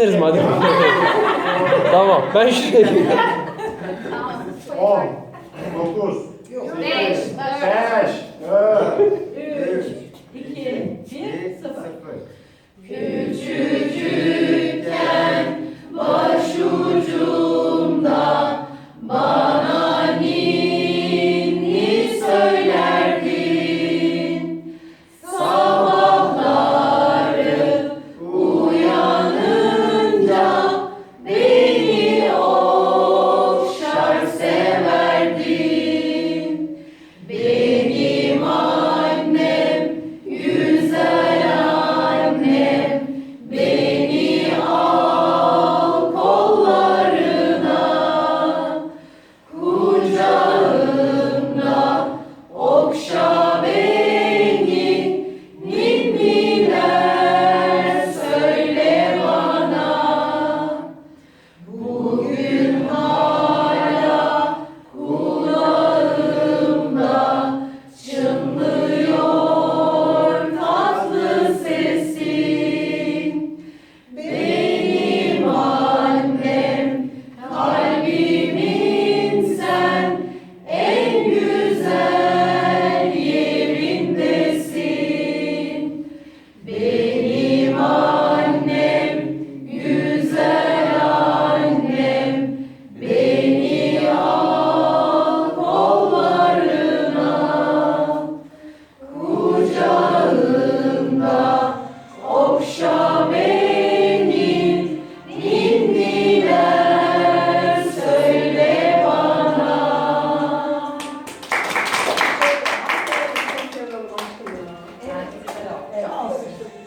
Deriz madem. tamam ben şuraya gideyim. 10, 9, 5, 5, 4,